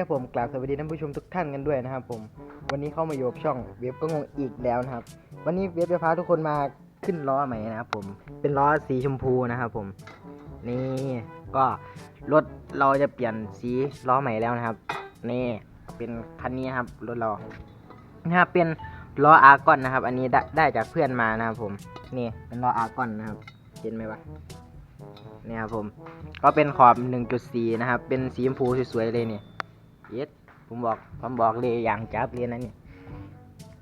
ครับผมกราบสวัสดีท่านผู้ชมทุกท่านกันด้วยนะครับผมวันนี้เข้ามาอยู่กับช่องเว็บก็งงอีกแล้วนะครับ วันนี้เว็บจะพาทุกคนมาขึ้นล้อใหม่นะครับผมเป็นล้อสีชมพูนะครับผมนี่ก็รถเราจะเปลี่ยนสีล้อใหม่แล้วนะครับนี่เป็นคันนี้ครับรถเรานะครับเป็นล้ออาร์กอนนะครับ อันนี้ได้ได้จากเพื่อนมานะครับผมนี่เป็นล้ออาร์กอนนะครับเห็นไหมวะนี่ครับผม ก็เป็นขอบ 1.4 นะครับ เป็นสีชมพูสวยๆเลยเนี่ย เย็ดผมบอกผมบอกเลยอย่างจับเลยนะนี่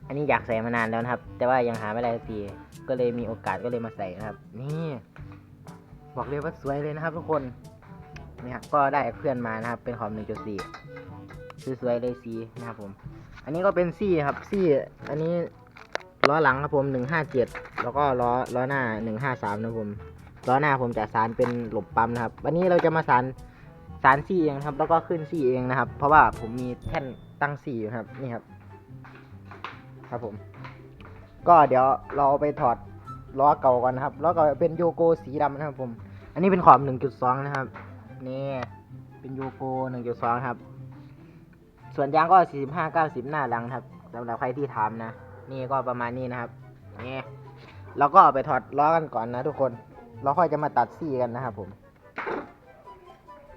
อันนี้อยากใส่มานานแล้วนะครับ แต่ว่ายังหาไม่ได้สักทีก็เลยมีโอกาสก็เลยมาใส่นะครับ นี่บอกเลยว่าสวยเลยนะครับ ทุกคนนี่ครับก็ได้เพื่อนมานะครับ เป็นขอบ1.4สวยๆเลยสีนะครับผม อันนี้ก็เป็นซี่ครับซี่อันนี้ล้อหลังครับผม157 แล้วก็ล้อล้อหน้า 153 นะผมล้อหน้าผมจะสารเป็นหลบปั๊มนะครับ วันนี้เราจะมาสาร สารซี่เองครับ แล้วก็ขึ้นซี่เองนะครับ เพราะว่าผมมีแท่นตั้งซี่อยู่ครับ นี่ครับ ครับผม ก็เดี๋ยวเราไปถอดล้อเก่าก่อนนะครับล้อเก่าเป็นโยโกสีดำนะครับผม อันนี้เป็นขอบ 1.2 นะครับ นี่ เป็นโยโก 1.2 ครับ ส่วนยางก็ 45 90 หน้าหลังครับสำหรับใครที่ถามนะ นี่ก็ประมาณนี้นะครับ นี่เราก็เอาไปถอดล้อกันก่อนนะทุกคน เราค่อยจะมาตัดซี่กันนะครับผม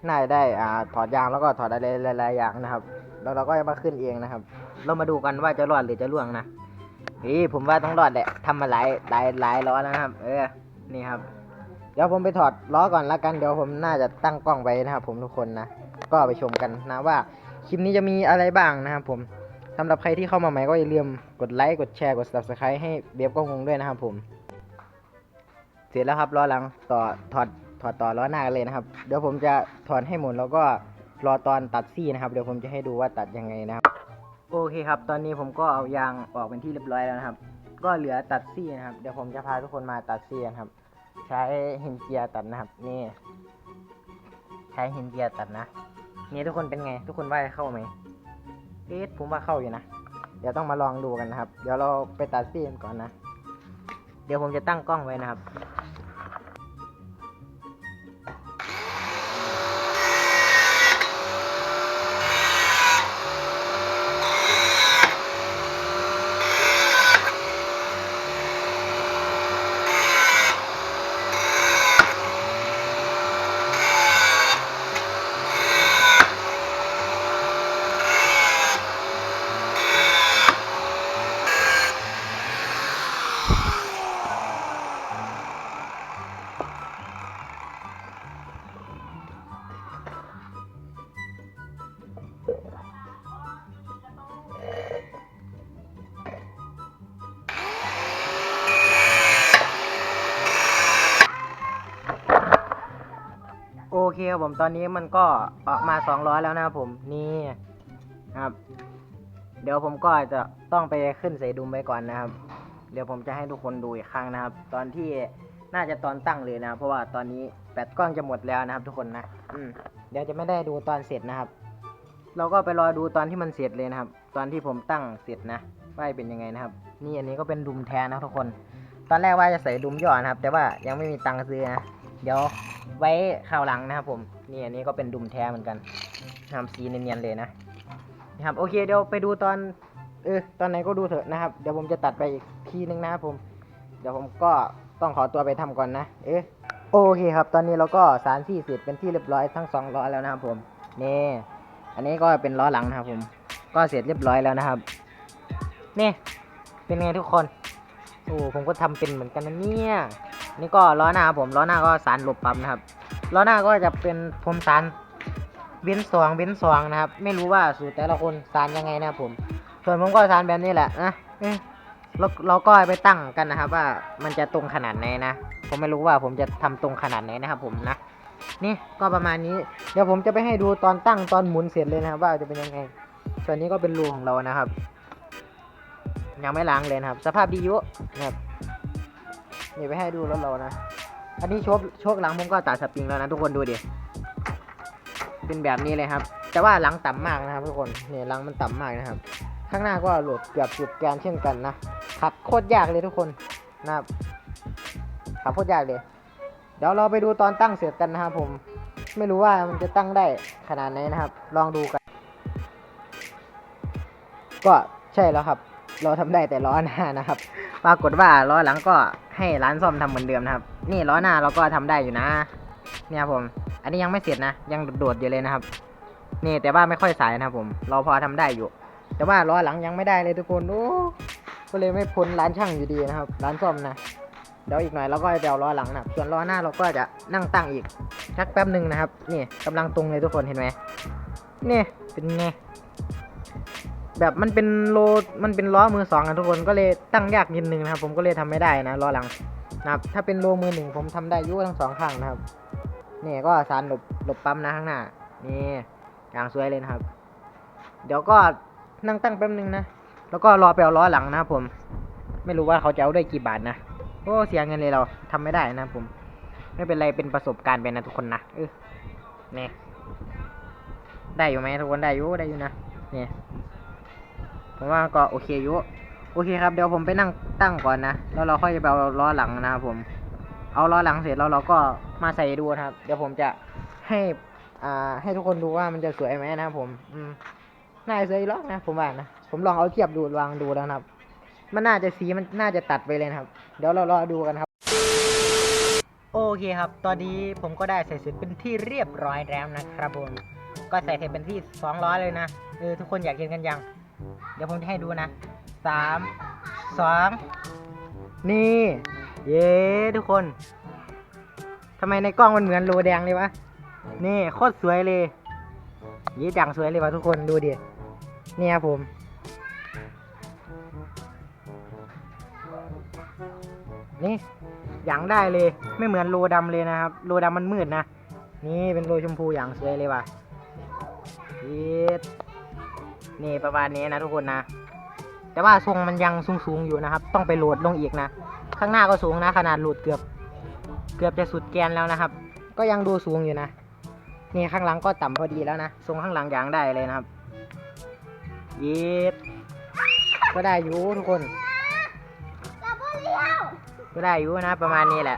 น่าจะได้อ่าถอดยางแล้วก็ถอดอะไรหลายๆอย่างนะครับ แล้วเราก็จะมาขึ้นเองนะครับ เรามาดูกันว่าจะรอดหรือจะล่วงนะนี่ผมว่าต้องรอดแหละทำมาหลายหลายหลายล้อแล้วนะครับ เออนี่ครับ เดี๋ยวผมไปถอดล้อก่อนละกันเดี๋ยวผมน่าจะตั้งกล้องไว้นะครับ ผมทุกคนนะก็ไปชมกันนะว่าคลิปนี้จะมีอะไรบ้างนะครับ ผมสำหรับใครที่เข้ามาใหม่ก็อย่าลืมกดไลค์กดแชร์กด subscribe ให้เบียบก็งงด้วยนะครับผม เสร็จแล้วครับล้อหลังต่อถอด ถอดต่อล้อหน้ากันเลยนะครับ เดี๋ยวผมจะถอดให้หมดแล้วก็รอตอนตัดซี่นะครับ เดี๋ยวผมจะให้ดูว่าตัดยังไงนะครับ โอเคครับ ตอนนี้ผมก็เอายางออกเป็นที่เรียบร้อยแล้วนะครับ ก็เหลือตัดซี่นะครับ เดี๋ยวผมจะพาทุกคนมาตัดซี่กันครับ ใช้หินเจียตัดนะครับ นี่ ใช้หินเจียตัดนะ นี่ทุกคนเป็นไง ทุกคนว่าเข้าไหมเอ๊ะผมว่าเข้าอยู่นะ เดี๋ยวต้องมาลองดูกันนะครับ เดี๋ยวเราไปตัดซี่กันก่อนนะ เดี๋ยวผมจะตั้งกล้องไว้นะครับ เคครับผมตอนนี้มันก็ออกมาสองร้อยแล้วนะครับผมนี่ครับ เดี๋ยวผมก็จะต้องไปขึ้นใส่ดุมไว้ก่อนนะครับ เดี๋ยวผมจะให้ทุกคนดูอีกครั้งนะครับ ตอนที่น่าจะตอนตั้งเลยนะเพราะว่าตอนนี้แบตกล้องจะหมดแล้วนะครับ ทุกคนนะอืมเดี๋ยวจะไม่ได้ดูตอนเสร็จนะครับ เราก็ไปรอดูตอนที่มันเสร็จเลยนะครับ ตอนที่ผมตั้งเสร็จนะว่าเป็นยังไงนะครับ นี่อันนี้ก็เป็นดุมแท้นะทุกคน ตอนแรกว่าจะใส่ดุมย่อนะครับ แต่ว่ายังไม่มีตังค์ซื้อนะ เดี๋ยวไว้ข่าวหลังนะครับผมนี่อันนี้ก็เป็นดุมแท้เหมือนกันทำสีเนียนๆเลยนะนะครับโอเคเดี๋ยวไปดูตอนเออตอนไหนก็ดูเถอะนะครับ เดี๋ยวผมจะตัดไปอีกทีนึงนะครับผม เดี๋ยวผมก็ต้องขอตัวไปทำก่อนนะ เอ๊ะโอเคครับ ตอนนี้เราก็สารที่เสร็จเป็นที่เรียบร้อยทั้งสองล้อแล้วนะครับผมนี่อันนี้ก็เป็นล้อหลังนะครับผม ก็เสร็จเรียบร้อยแล้วนะครับนี่เป็นไงทุกคนโอ้ผมก็ทำเป็นเหมือนกันนะเนี่ย นี่ก็ล้อหน้าครับผมล้อหน้าก็สารหลบปั๊มนะครับล้อหน้าก็จะเป็นผมสารเว้นสองเว้นสองนะครับ ไม่รู้ว่าสูตรแต่ละคนสารยังไงนะครับผม ส่วนผมก็สารแบบนี้แหละนะเอ๊ะเราเราก็ไปตั้งกันนะครับ ว่ามันจะตรงขนาดไหนนะผมไม่รู้ว่าผมจะทำตรงขนาดไหนนะครับ ผมนะนี่ก็ประมาณนี้ เดี๋ยวผมจะไปให้ดูตอนตั้งตอนหมุนเสร็จเลยนะครับ ว่าจะเป็นยังไง ส่วนนี้ก็เป็นรูของเรานะครับ ยังไม่ล้างเลยนะครับ สภาพดีอยู่นะครับ เดี๋ยวไปให้ดูรถเรานะ อันนี้โชคโชคหลังผมก็ตัดสปริงแล้วนะทุกคนดูดิ เป็นแบบนี้เลยครับ แต่ว่าหลังต่ำมากนะครับ ทุกคน เนี่ยหลังมันต่ำมากนะครับ ข้างหน้าก็โหลดเกือบสุดแกนเช่นกันนะ ขับโคตรยากเลยทุกคนนะครับ ขับโคตรยากเลย เดี๋ยวเราไปดูตอนตั้งเสร็จกันนะครับผม ไม่รู้ว่ามันจะตั้งได้ขนาดไหนนะครับ ลองดูกัน ก็ใช่แล้วครับ เราทำได้แต่ล้อหน้านะครับ ปรากฏว่าล้อหลังก็ให้ร้านซ่อมทำเหมือนเดิมนะครับ นี่ล้อหน้าเราก็ทำได้อยู่นะ เนี่ยครับผม อันนี้ยังไม่เสร็จนะ ยังโดดๆอยู่เลยนะครับ นี่แต่ว่าไม่ค่อยสายนะครับผม เราพอทำได้อยู่ แต่ว่าล้อหลังยังไม่ได้เลยทุกคนโอ้ก็เลยไม่พ้นร้านช่างอยู่ดีนะครับ ร้านซ่อมนะเดี๋ยวอีกหน่อยเราก็จะเอาล้อหลังนะครับส่วนล้อหน้าเราก็จะนั่งตั้งอีกสักแป๊บหนึ่งนะครับ นี่กำลังตรงเลยทุกคนเห็นไหมนี่เป็นไง แบบมันเป็นโลมันเป็นล้อมือสองนะทุกคนก็เลยตั้งยากนิดนึงนะครับ ผมก็เลยทำไม่ได้นะล้อหลังนะครับ ถ้าเป็นโลมือหนึ่งผมทำได้ยุ่ทั้งสองข้างนะครับนี่ก็สารหลบหลบปั๊มนะข้างหน้านี่อย่างสวยเลยนะครับ เดี๋ยวก็นั่งตั้งแป๊บนึงนะแล้วก็รอไปเอาล้อหลังนะครับผม ไม่รู้ว่าเขาจะเอาได้กี่บาทนะโอ้เสียเงินเลยเราทำไม่ได้นะครับผม ไม่เป็นไรเป็นประสบการณ์ไปนะทุกคนนะเออเนี่ยได้อยู่ไหมทุกคนได้อยู่ได้อยู่นะเนี่ย ผมว่าก็โอเคอยู่โอเคครับเดี๋ยวผมไปนั่งตั้งก่อนนะแล้วเราค่อยจะไปเอาล้อหลังนะครับผม เอาล้อหลังเสร็จแล้วเราก็มาใส่ดูนะครับ เดี๋ยวผมจะให้อ่าให้ทุกคนดูว่ามันจะสวยไหมนะครับผมอืมน่าจะสวยหรอกนะผมว่านะผมลองเอาเทียบดูวางดูแล้วนะครับ มันน่าจะสีมันน่าจะตัดไปเลยนะครับ เดี๋ยวเรารอดูกันครับโอเคครับ ตอนนี้ผมก็ได้ใส่เสร็จเป็นที่เรียบร้อยแล้วนะครับผม ก็ใส่เสร็จเป็นที่สองร้อยเลยนะ เออทุกคนอยากเห็นกันยัง เดี๋ยวผมจะให้ดูนะสามสองนี่ เย้ทุกคนทำไมในกล้องมันเหมือนโลแดงเลยวะ นี่โคตรสวยเลยยี่จังสวยเลยวะทุกคนดูดิเนี่ยครับผม นี่อย่างได้เลย ไม่เหมือนโลดำเลยนะครับ โลดำมันมืดนะ นี่เป็นโลชมพูอย่างสวยเลยว่ะยีด นี่ประมาณนี้นะทุกคนนะ แต่ว่าทรงมันยังสูงๆอยู่นะครับ ต้องไปโหลดลงอีกนะ ข้างหน้าก็สูงนะ ขนาดโหลดเกือบ เกือบจะสุดแกนแล้วนะครับ ก็ยังดูสูงอยู่นะ นี่ข้างหลังก็ต่ำพอดีแล้วนะ ทรงข้างหลังอย่างได้เลยนะครับยีดก็ได้อยู่ทุกคน ก็ได้อยู่นะประมาณนี้แหละ